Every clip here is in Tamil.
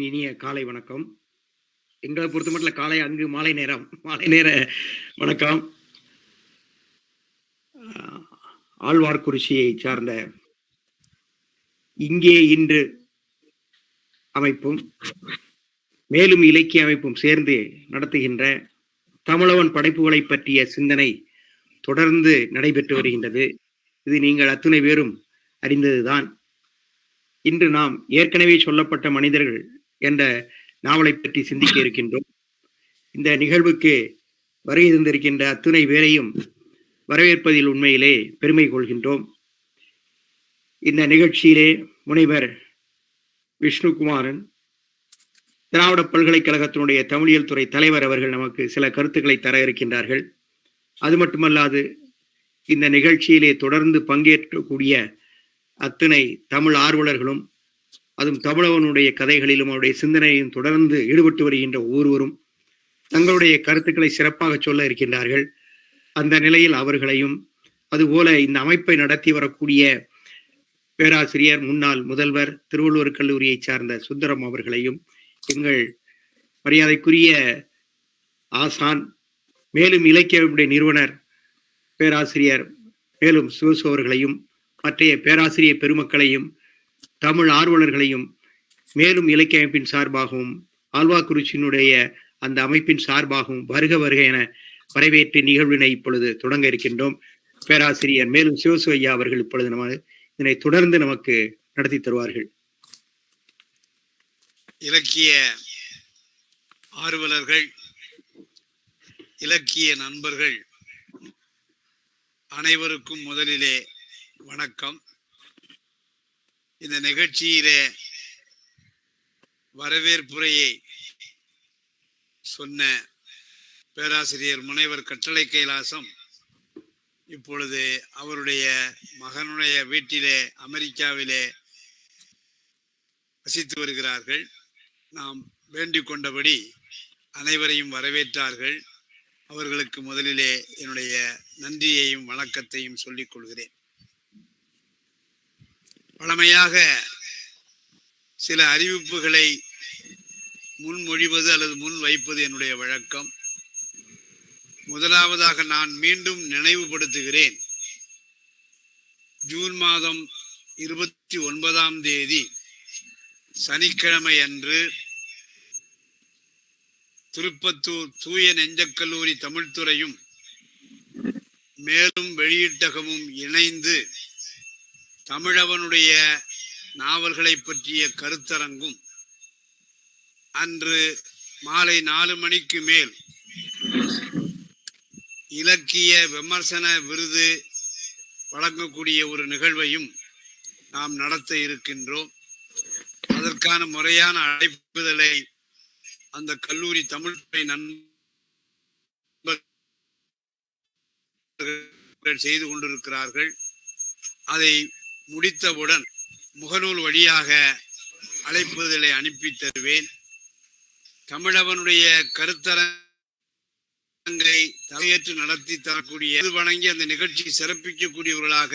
இனிய காலை வணக்கம். எங்களை பொறுத்த மட்டும் காலை அங்கு மாலை நேரம். மாலை நேர வணக்கம். ஆழ்வார்குறிச்சியை சார்ந்த இங்கே இன்று அமைப்பும் மேலும் இலக்கிய அமைப்பும் சேர்ந்து நடத்துகின்ற தமிழவன் படைப்புகளை பற்றிய சிந்தனை தொடர்ந்து நடைபெற்று வருகின்றது. இது நீங்கள் அத்துணை பேரும் அறிந்ததுதான். இன்று நாம் ஏற்கனவே சொல்லப்பட்ட மனிதர்கள் என்ற நாவலை பற்றி சிந்திக்க இருக்கின்றோம். இந்த நிகழ்வுக்கு வருகை தந்திருக்கின்ற அத்துணை பேரையும் வரவேற்பதில் உண்மையிலே பெருமை கொள்கின்றோம். இந்த நிகழ்ச்சியிலே முனைவர் விஷ்ணுகுமாரன் திராவிட பல்கலைக்கழகத்தினுடைய தமிழியல் துறை தலைவர் அவர்கள் நமக்கு சில கருத்துக்களை தர இருக்கின்றார்கள். அது மட்டுமல்லாது இந்த நிகழ்ச்சியிலே தொடர்ந்து பங்கேற்கக்கூடிய அத்தனை தமிழ் ஆர்வலர்களும் அதுவும் தமிழவனுடைய கதைகளிலும் அவருடைய சிந்தனையும் தொடர்ந்து ஈடுபட்டு வருகின்ற ஒவ்வொருவரும் தங்களுடைய கருத்துக்களை சிறப்பாக சொல்ல இருக்கின்றார்கள். அந்த நிலையில் அவர்களையும் அதுபோல இந்த அமைப்பை நடத்தி வரக்கூடிய பேராசிரியர் முன்னாள் முதல்வர் திருவள்ளுவர் கல்லூரியை சார்ந்த சுந்தரம் அவர்களையும் எங்கள் மரியாதைக்குரிய ஆசான் மேலும் இலக்கிய நிறுவனர் பேராசிரியர் மேலும் சிவசு அவர்களையும் மற்றைய பேராசிரியர் பெருமக்களையும் தமிழ் ஆர்வலர்களையும் மேலும் இலக்கிய அமைப்பின் சார்பாகவும் ஆழ்வாக்குறிச்சியினுடைய அந்த அமைப்பின் சார்பாகவும் வருக வருக என வரவேற்று நிகழ்வினை இப்பொழுது தொடங்க இருக்கின்றோம். பேராசிரியர் மேலும் சிவசுவையா அவர்கள் இப்பொழுது நம்ம இதனை தொடர்ந்து நமக்கு நடத்தி தருவார்கள். இலக்கிய ஆர்வலர்கள் இலக்கிய நண்பர்கள் அனைவருக்கும் முதலிலே வணக்கம். இந்த நிகழ்ச்சியிலே வரவேற்புரையை சொன்ன பேராசிரியர் முனைவர் கட்டளை கைலாசம் இப்பொழுது அவருடைய மகனுடைய வீட்டிலே அமெரிக்காவிலே வசித்து வருகிறார்கள். நாம் வேண்டிக் கொண்டபடி அனைவரையும் வரவேற்றார்கள். அவர்களுக்கு முதலிலே என்னுடைய நன்றியையும் வணக்கத்தையும் சொல்லிக் கொள்கிறேன். பழமையாக சில அறிவிப்புகளை முன்மொழிவது அல்லது முன் வைப்பது என்னுடைய வழக்கம். முதலாவதாக நான் மீண்டும் நினைவுபடுத்துகிறேன். ஜூன் மாதம் இருபத்தி ஒன்பதாம் தேதி சனிக்கிழமை அன்று திருப்பத்தூர் தூய நெஞ்சக்கல்லூரி தமிழ்துறையும் மேலும் வெளியீட்டகமும் இணைந்து தமிழவனுடைய நாவல்களை பற்றிய கருத்தரங்கும் அன்று மாலை நாலு மணிக்கு மேல் இலக்கிய விமர்சன விருது வழங்கக்கூடிய ஒரு நிகழ்வையும் நாம் நடத்த இருக்கின்றோம். அதற்கான முறையான அழைப்புதலை அந்த கல்லூரி தமிழ்துறை நண்பர்கள் செய்து கொண்டிருக்கிறார்கள். அதை முடித்தவுடன் முகநூல் வழியாக அழைப்புதலை அனுப்பி தருவேன் தமிழவனுடைய கருத்தரங்கை தலையேற்று நடத்தி தரக்கூடிய வணங்கி அந்த நிகழ்ச்சி சிறப்பிக்கக்கூடியவர்களாக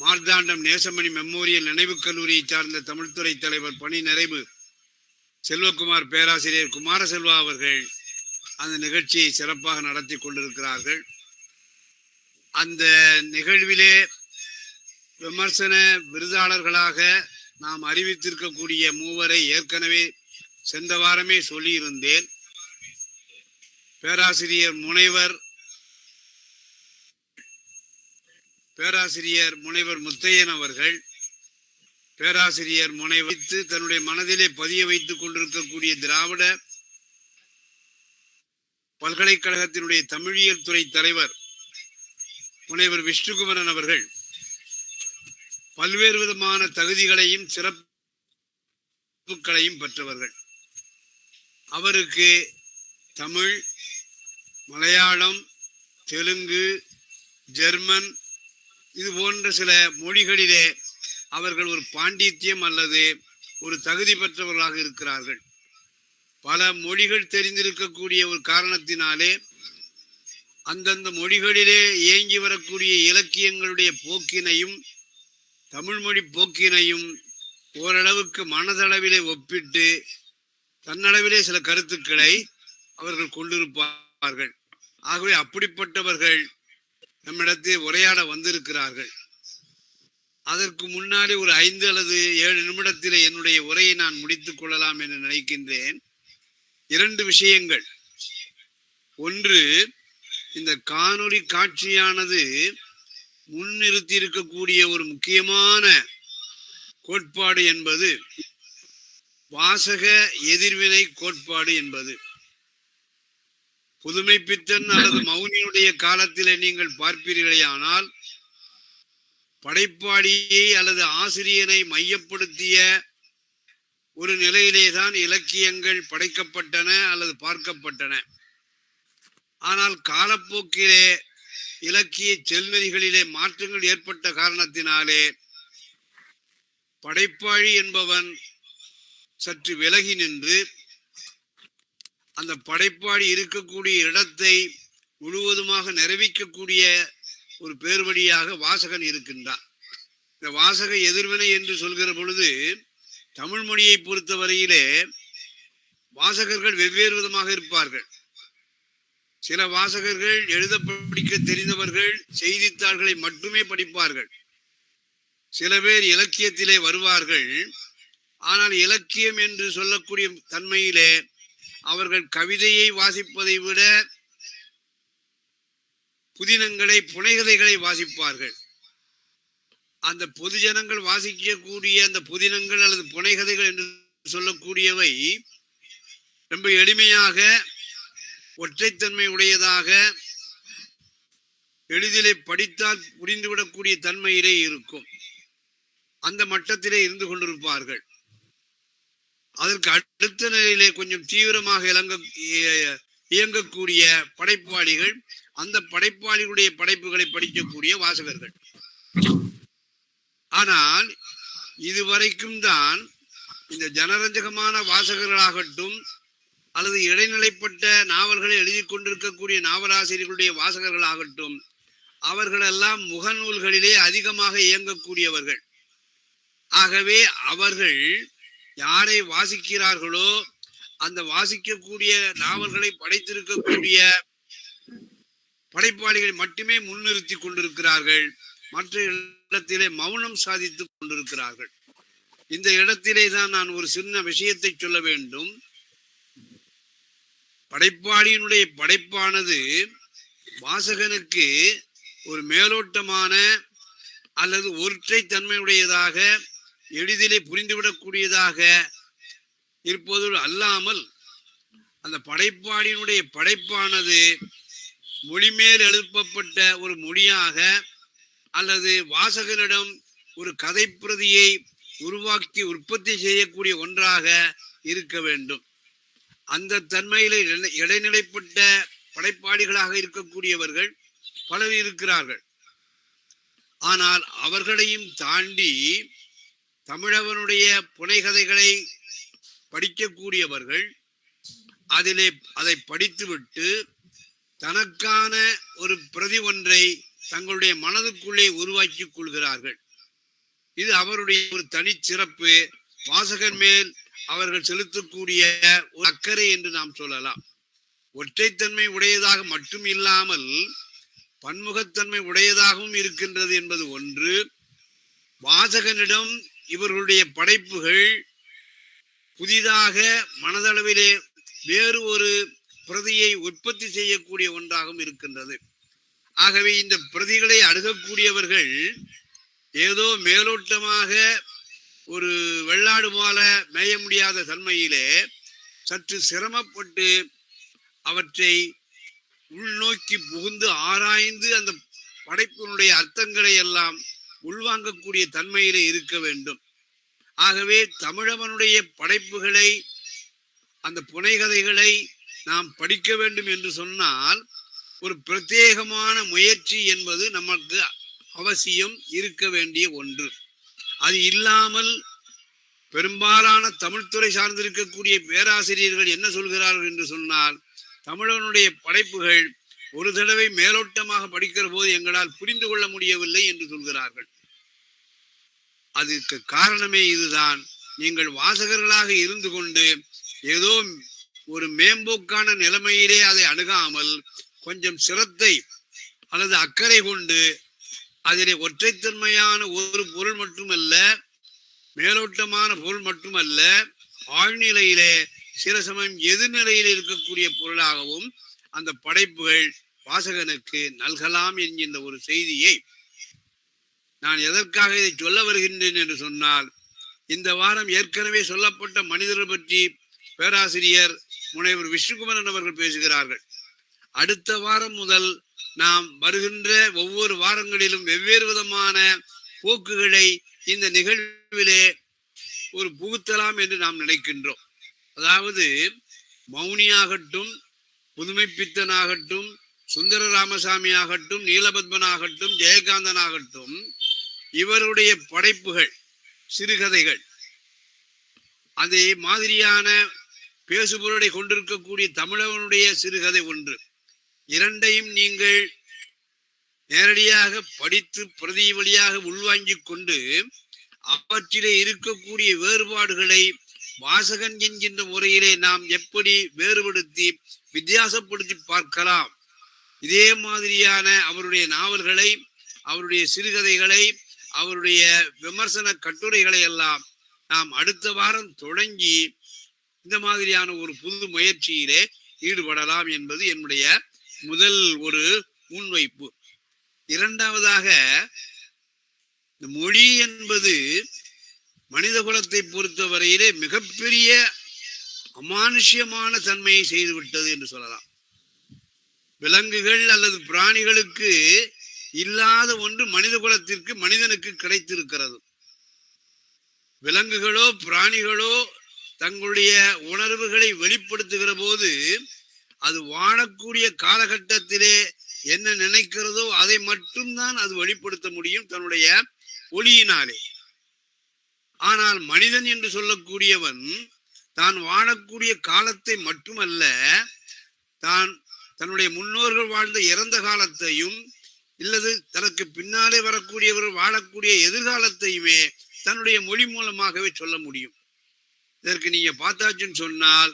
மார்த்தாண்டம் நேசமணி மெமோரியல் நினைவுக் கல்லூரியை சார்ந்த தமிழ்துறை தலைவர் பணி நிறைவு செல்வகுமார் பேராசிரியர் குமாரசெல்வா அவர்கள் அந்த நிகழ்ச்சியை சிறப்பாக நடத்தி கொண்டிருக்கிறார்கள். அந்த நிகழ்விலே விமர்சன விருதாளர்களாக நாம் அறிவித்திருக்கக்கூடிய மூவரை ஏற்கனவே சென்ற வாரமே சொல்லியிருந்தேன். பேராசிரியர் முனைவர் பேராசிரியர் முனைவர் முத்தையன் அவர்கள் பேராசிரியர் முனை வைத்து தன்னுடைய மனதிலே பதிய வைத்துக் கொண்டிருக்கக்கூடிய திராவிட பல்கலைக்கழகத்தினுடைய தமிழியல் துறை தலைவர் முனைவர் விஷ்ணுகுமரன் அவர்கள் பல்வேறு விதமான தகுதிகளையும் சிறப்புகளையும் பெற்றவர்கள். அவருக்கு தமிழ் மலையாளம் தெலுங்கு ஜெர்மன் இது போன்ற சில மொழிகளிலே அவர்கள் ஒரு பாண்டித்யம் அல்லது ஒரு தகுதி பெற்றவர்களாக இருக்கிறார்கள். பல மொழிகள் தெரிந்திருக்கக்கூடிய ஒரு காரணத்தினாலே அந்தந்த மொழிகளிலே இயங்கி வரக்கூடிய இலக்கியங்களுடைய போக்கினையும் தமிழ்மொழி போக்கினையும் ஓரளவுக்கு மனதளவிலே ஒப்பிட்டு தன்னளவிலே சில கருத்துக்களை அவர்கள் கொண்டிருப்பார்கள். ஆகவே அப்படிப்பட்டவர்கள் நம்மிடத்தில் உரையாட வந்திருக்கிறார்கள். அதற்கு முன்னாலே ஒரு ஐந்து அல்லது ஏழு நிமிடத்திலே என்னுடைய உரையை நான் முடித்துக் கொள்ளலாம் என்று நினைக்கின்றேன். இரண்டு விஷயங்கள். ஒன்று இந்த காணொளி காட்சியானது முன்னிறுத்தி இருக்கக்கூடிய ஒரு முக்கியமான கோட்பாடு என்பது வாசக எதிர்வினை கோட்பாடு என்பது. புதுமை பித்தன் அல்லது மௌனியுடைய காலத்திலே நீங்கள் பார்ப்பீர்களே ஆனால் படைப்பாளியை அல்லது ஆசிரியனை மையப்படுத்திய ஒரு நிலையிலேதான் இலக்கியங்கள் படைக்கப்பட்டன அல்லது பார்க்கப்பட்டன. ஆனால் காலப்போக்கிலே இலக்கிய செல்நெறிகளிலே மாற்றங்கள் ஏற்பட்ட காரணத்தினாலே படைப்பாளி என்பவன் சற்று விலகி நின்று அந்த படைப்பாளி இருக்கக்கூடிய இடத்தை முழுவதுமாக நிறைவிக்கக்கூடிய ஒரு பேர்வழியாக வாசகன் இருக்கின்றான். இந்த வாசக எதிர்வினை என்று சொல்கிற பொழுது தமிழ் மொழியை பொறுத்தவரையிலே வாசகர்கள் வெவ்வேறு விதமாக இருப்பார்கள். சில வாசகர்கள் எழுத படிக்க தெரிந்தவர்கள் செய்தித்தாள்களை மட்டுமே படிப்பார்கள். சில பேர் இலக்கியத்திலே வருவார்கள். ஆனால் இலக்கியம் என்று சொல்லக்கூடிய தன்மையிலே அவர்கள் கவிதையை வாசிப்பதை விட புதினங்களை புனைகதைகளை வாசிப்பார்கள். அந்த பொதுஜனங்கள் வாசிக்கக்கூடிய அந்த புதினங்கள் அல்லது புனைகதைகள் என்று சொல்லக்கூடியவை ரொம்ப எளிமையாக ஒற்றைத்தன்மை உடையதாக எளிதிலே படித்தால் புரிந்துவிடக்கூடிய தன்மையிலே இருக்கும். அந்த மட்டத்திலே இருந்து கொண்டிருப்பார்கள். அதற்கு அடுத்த நிலையிலே கொஞ்சம் தீவிரமாக இழங்க இயங்கக்கூடிய படைப்பாளிகள் அந்த படைப்பாளிகளுடைய படைப்புகளை படிக்கக்கூடிய வாசகர்கள். ஆனால் இதுவரைக்கும் தான் இந்த ஜனரஞ்சகமான வாசகர்களாகட்டும் அல்லது இடைநிலைப்பட்ட நாவல்களை எழுதி கொண்டிருக்கக்கூடிய நாவலாசிரியர்களுடைய வாசகர்கள் ஆகட்டும் அவர்களெல்லாம் முகநூல்களிலே அதிகமாக இயங்கக்கூடியவர்கள். ஆகவே அவர்கள் யாரை வாசிக்கிறார்களோ அந்த வாசிக்கக்கூடிய நாவல்களை படைத்திருக்கக்கூடிய படைப்பாளிகளை மட்டுமே முன்னிறுத்தி கொண்டிருக்கிறார்கள். மற்ற இடத்திலே மௌனம் சாதித்துக் கொண்டிருக்கிறார்கள். இந்த இடத்திலே தான் நான் ஒரு சின்ன விஷயத்தை சொல்ல வேண்டும். படைப்பாளியினுடைய படைப்பானது வாசகனுக்கு ஒரு மேலோட்டமான அல்லது ஒற்றை தன்மையுடையதாக எளிதிலே புரிந்துவிடக்கூடியதாக இருப்பது அல்லாமல் அந்த படைப்பாளியினுடைய படைப்பானது மொழிமேல் எழுப்பப்பட்ட ஒரு மொழியாக அல்லது வாசகனிடம் ஒரு கதைப்பிரதியை உருவாக்கி உற்பத்தி செய்யக்கூடிய ஒன்றாக இருக்க வேண்டும். அந்த தன்மையில இடைநிலைப்பட்ட படைப்பாளிகளாக இருக்கக்கூடியவர்கள் பலர் இருக்கிறார்கள். ஆனால் அவர்களையும் தாண்டி தமிழவனுடைய புனைகதைகளை படிக்கக்கூடியவர்கள் அதிலே அதை படித்துவிட்டு தனக்கான ஒரு பிரதி ஒன்றை தங்களுடைய மனதுக்குள்ளே உருவாக்கிக் கொள்கிறார்கள். இது அவருடைய ஒரு தனிச்சிறப்பு. வாசகன் மேல் அவர்கள் செலுத்தக்கூடிய ஒரு அக்கறை என்று நாம் சொல்லலாம். ஒற்றைத்தன்மை உடையதாக மட்டும் இல்லாமல் பன்முகத்தன்மை உடையதாகவும் இருக்கின்றது என்பது ஒன்று. வாசகனிடம் இவர்களுடைய படைப்புகள் புதிதாக மனதளவிலே வேறு ஒரு பிரதியை உற்பத்தி செய்யக்கூடிய ஒன்றாகவும் இருக்கின்றது. ஆகவே இந்த பிரதிகளை அணுகக்கூடியவர்கள் ஏதோ மேலோட்டமாக ஒரு வெள்ளாடு போல மேய முடியாத தன்மையிலே சற்று சிரமப்பட்டு அவற்றை உள்நோக்கி புகுந்து ஆராய்ந்து அந்த படைப்பினுடைய அர்த்தங்களை எல்லாம் உள்வாங்கக்கூடிய தன்மையிலே இருக்க வேண்டும். ஆகவே தமிழவனுடைய படைப்புகளை அந்த புனைகதைகளை நாம் படிக்க வேண்டும் என்று சொன்னால் ஒரு பிரத்யேகமான முயற்சி என்பது நமக்கு அவசியம் இருக்க வேண்டிய ஒன்று. அது இல்லாமல் பெரும்பாலான தமிழ்துறை சார்ந்திருக்கக்கூடிய பேராசிரியர்கள் என்ன சொல்கிறார்கள் என்று சொன்னால் தமிழனுடைய படைப்புகள் ஒரு தடவை மேலோட்டமாக படிக்கிற போது எங்களால் புரிந்து கொள்ள முடியவில்லை என்று சொல்கிறார்கள். அதுக்கு காரணமே இதுதான். நீங்கள் வாசகர்களாக இருந்து கொண்டு ஏதோ ஒரு மேம்போக்கான நிலைமையிலே அதை அணுகாமல் கொஞ்சம் சிரத்தை அல்லது அக்கறை கொண்டு அதிலே ஒற்றைத்தன்மையான ஒரு பொருள் மட்டுமல்ல மேலோட்டமான பொருள் மட்டுமல்ல ஆழ்நிலையிலே சில சமயம் எதிர்நிலையில் இருக்கக்கூடிய பொருளாகவும் அந்த படைப்புகள் வாசகனுக்கு நல்கலாம் என்கின்ற ஒரு செய்தியை நான் எதற்காக இதை சொல்ல வருகின்றேன் என்று சொன்னால் இந்த வாரம் ஏற்கனவே சொல்லப்பட்ட மனிதர்கள் பற்றி பேராசிரியர் முனைவர் விஷ்ணுகுமரன் அவர்கள் பேசுகிறார்கள். அடுத்த வாரம் முதல் நாம் வருகின்ற ஒவ்வொரு வாரங்களிலும் வெவ்வேறு விதமான போக்குகளை இந்த நிகழ்விலே ஒரு புகுத்தலாம் என்று நாம் நினைக்கின்றோம். அதாவது மௌனியாகட்டும் புதுமைப்பித்தனாகட்டும் சுந்தர ராமசாமி ஆகட்டும் நீலபத்மனாகட்டும் ஜெயகாந்தன் ஆகட்டும் இவருடைய படைப்புகள் சிறுகதைகள் அதே மாதிரியான பேசுபொருளை கொண்டிருக்கக்கூடிய தமிழவனுடைய சிறுகதை ஒன்று. இரண்டையும் நீங்கள் நேரடியாக படித்து பிரதி வழியாக உள்வாங்கிக் கொண்டு அவற்றிலே இருக்கக்கூடிய வேறுபாடுகளை வாசகன் என்கின்ற முறையிலே நாம் எப்படி வேறுபடுத்தி வித்தியாசப்படுத்தி பார்க்கலாம். இதே மாதிரியான அவருடைய நாவல்களை அவருடைய சிறுகதைகளை அவருடைய விமர்சன கட்டுரைகளை எல்லாம் நாம் அடுத்த வாரம் தொடங்கி இந்த மாதிரியான ஒரு புது முயற்சியிலே ஈடுபடலாம் என்பது என்னுடைய முதல் ஒரு முன்வைப்பு. இரண்டாவதாக இந்த மொழி என்பது மனித குலத்தை பொறுத்தவரையிலே மிகப்பெரிய அமானுஷ்யமான தன்மையை செய்துவிட்டது என்று சொல்லலாம். விலங்குகள் அல்லது பிராணிகளுக்கு இல்லாத ஒன்று மனித குலத்திற்கு மனிதனுக்கு கிடைத்திருக்கிறது. விலங்குகளோ பிராணிகளோ தங்களுடைய உணர்வுகளை வெளிப்படுத்துகிற போது அது வாழக்கூடிய காலகட்டத்திலே என்ன நினைக்கிறதோ அதை மட்டும்தான் அது வெளிப்படுத்த முடியும் தன்னுடைய ஒளியினாலே. ஆனால் மனிதன் என்று சொல்லக்கூடியவன் தான் வாழக்கூடிய காலத்தை மட்டுமல்ல தான் தன்னுடைய முன்னோர்கள் வாழ்ந்த இறந்த காலத்தையும் இல்லது தனக்கு பின்னாலே வரக்கூடியவர்கள் வாழக்கூடிய எதிர்காலத்தையுமே தன்னுடைய மொழி மூலமாகவே சொல்ல முடியும். இதற்கு நீங்க பார்த்தாச்சுன்னு சொன்னால்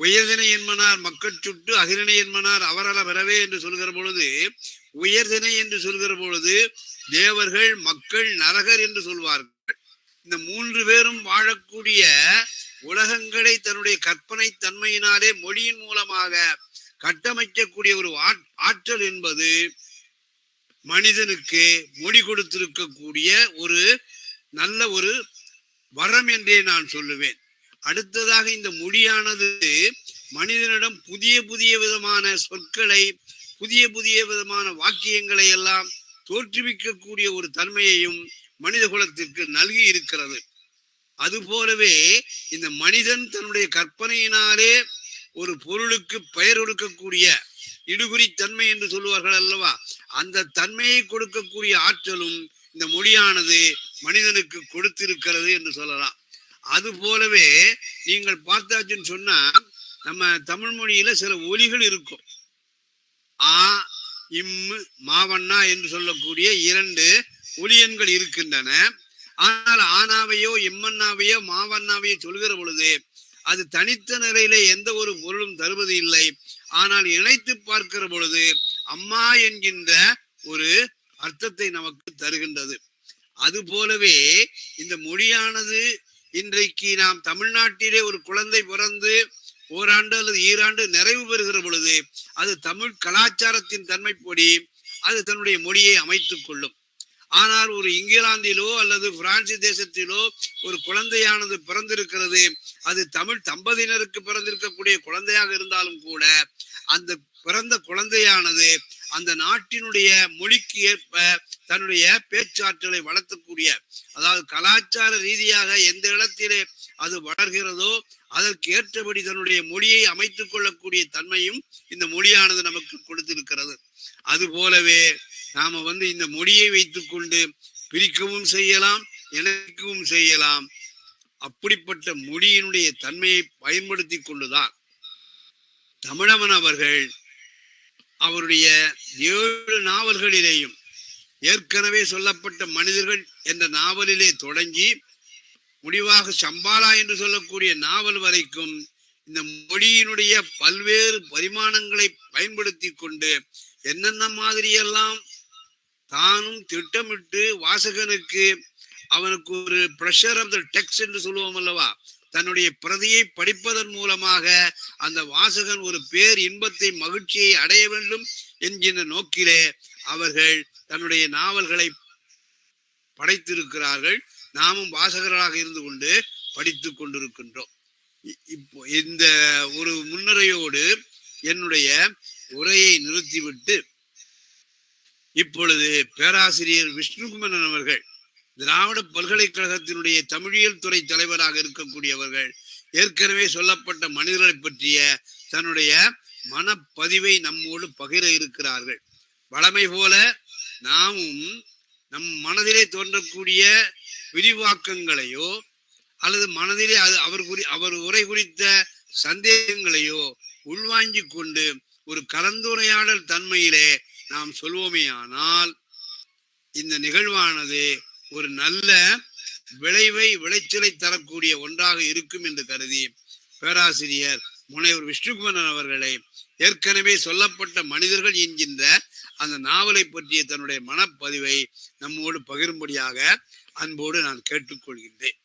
உயர்தினை என்பனார் மக்கள் சுட்டு அகிரணை என்பனார் அவரல வரவே என்று சொல்கிற பொழுது உயர்தினை என்று சொல்கிற பொழுது தேவர்கள் மக்கள் நரகர் என்று சொல்வார்கள். இந்த மூன்று பேரும் வாழக்கூடிய உலகங்களை தன்னுடைய கற்பனை தன்மையினாலே மொழியின் மூலமாக கட்டமைக்கக்கூடிய ஒரு ஆற்றல் என்பது மனிதனுக்கு மொழி கொடுத்திருக்கக்கூடிய ஒரு நல்ல ஒரு வரம் என்றே நான் சொல்லுவேன். அடுத்ததாக இந்த மொழியானது மனிதனிடம் புதிய புதிய விதமான சொற்களை புதிய புதிய விதமான வாக்கியங்களை எல்லாம் தோற்றுவிக்கக்கூடிய ஒரு தன்மையையும் மனித குலத்திற்கு நல்கி இருக்கிறது. அதுபோலவே இந்த மனிதன் தன்னுடைய கற்பனையினாலே ஒரு பொருளுக்கு பெயர் கொடுக்கக்கூடிய இடுகுறி தன்மை என்று சொல்லுவார்கள் அல்லவா? அந்த தன்மையை கொடுக்கக்கூடிய ஆற்றலும் இந்த மொழியானது மனிதனுக்கு கொடுத்திருக்கிறது என்று சொல்லலாம். அது போலவே நீங்கள் பார்த்தாச்சுன்னு சொன்னா நம்ம தமிழ் மொழியில சில ஒலிகள் இருக்கும். ஆ இம்மு மாவண்ணா என்று சொல்லக்கூடிய இரண்டு ஒலியன்கள் இருக்கின்றன. ஆனால் ஆனாவையோ இம்மண்ணாவையோ மாவண்ணாவையோ சொல்கிற பொழுது அது தனித்த நிலையில எந்த ஒரு பொருளும் தருவது இல்லை. ஆனால் இணைத்து பார்க்கிற பொழுது அம்மா என்கின்ற ஒரு அர்த்தத்தை நமக்கு தருகின்றது. அது போலவே இந்த மொழியானது இன்றைக்கு நாம் தமிழ்நாட்டிலே ஒரு குழந்தை பிறந்து ஓராண்டு அல்லது ஈராண்டு நிறைவு பெறுகிற பொழுது அது தமிழ் கலாச்சாரத்தின் தன்மைப்படி அது தன்னுடைய மொழியை அமைத்துக் கொள்ளும். ஆனால் ஒரு இங்கிலாந்திலோ அல்லது பிரான்சி தேசத்திலோ ஒரு குழந்தையானது பிறந்திருக்கிறது அது தமிழ் தம்பதியினருக்கு பிறந்திருக்கக்கூடிய குழந்தையாக இருந்தாலும் கூட அந்த பிறந்த குழந்தையானது அந்த நாட்டினுடைய மொழிக்கு ஏற்ப தன்னுடைய பேச்சாற்றலை வளர்த்தக்கூடிய அதாவது கலாச்சார ரீதியாக எந்த இடத்திலே அது வளர்கிறதோ அதற்கு ஏற்றபடி தன்னுடைய மொழியை அமைத்துக் கொள்ளக்கூடிய தன்மையும் இந்த மொழியானது நமக்கு கொடுத்திருக்கிறது. அது போலவே நாம வந்து இந்த மொழியை வைத்துக்கொண்டு பிரிக்கவும் செய்யலாம் இணைக்கவும் செய்யலாம். அப்படிப்பட்ட மொழியினுடைய தன்மையை பயன்படுத்தி கொண்டுதான் தமிழவன் அவர்கள் அவருடைய ஏழு நாவல்களிலேயும் ஏற்கனவே சொல்லப்பட்ட மனிதர்கள் என்ற நாவலிலே தொடங்கி முடிவாக சம்பாலா என்று சொல்லக்கூடிய நாவல் வரைக்கும் இந்த மொழியினுடைய பல்வேறு பரிமாணங்களை பயன்படுத்தி கொண்டு என்னென்ன மாதிரியெல்லாம் தானும் திட்டமிட்டு வாசகனுக்கு அவனுக்கு ஒரு ப்ரெஷர் ஆஃப் த டெக்ஸ்ட் என்று சொல்லுவோம் அல்லவா? தன்னுடைய பிரதியை படிப்பதன் மூலமாக அந்த வாசகன் ஒரு பேர் இன்பத்தை மகிழ்ச்சியை அடைய வேண்டும் என்கின்ற நோக்கிலே அவர்கள் தன்னுடைய நாவல்களை படைத்திருக்கிறார்கள். நாமும் வாசகர்களாக இருந்து கொண்டு படித்து கொண்டிருக்கின்றோம். இ- இப்போ இந்த ஒரு முன்னுரையோடு என்னுடைய உரையை நிறுத்திவிட்டு இப்பொழுது பேராசிரியர் விஷ்ணுகுமரன் அவர்கள் திராவிட பல்கலைக்கழகத்தினுடைய தமிழியல் துறை தலைவராக இருக்கக்கூடியவர்கள் ஏற்கனவே சொல்லப்பட்ட மனிதர்களை பற்றிய தன்னுடைய மனப்பதிவை நம்மோடு பகிர இருக்கிறார்கள். வளமை போல நாமும் நம் மனதிலே தோன்றக்கூடிய விரிவாக்கங்களையோ அல்லது மனதிலே அது அவர் குறி அவர் உரை குறித்த சந்தேகங்களையோ உள்வாங்கிக் கொண்டு ஒரு கலந்துரையாடல் தன்மையிலே நாம் சொல்வோமே ஆனால் இந்த நிகழ்வானது ஒரு நல்ல விளைவை விளைச்சலை தரக்கூடிய ஒன்றாக இருக்கும் என்று கருதி பேராசிரியர் முனைவர் விஷ்ணுகுமரன் அவர்களை ஏற்கனவே சொல்லப்பட்ட மனிதர்கள் என்கின்ற அந்த நாவலை பற்றிய தன்னுடைய மனப்பதிவை நம்மோடு பகிரும்படியாக அன்போடு நான் கேட்டுக்கொள்கின்றேன்.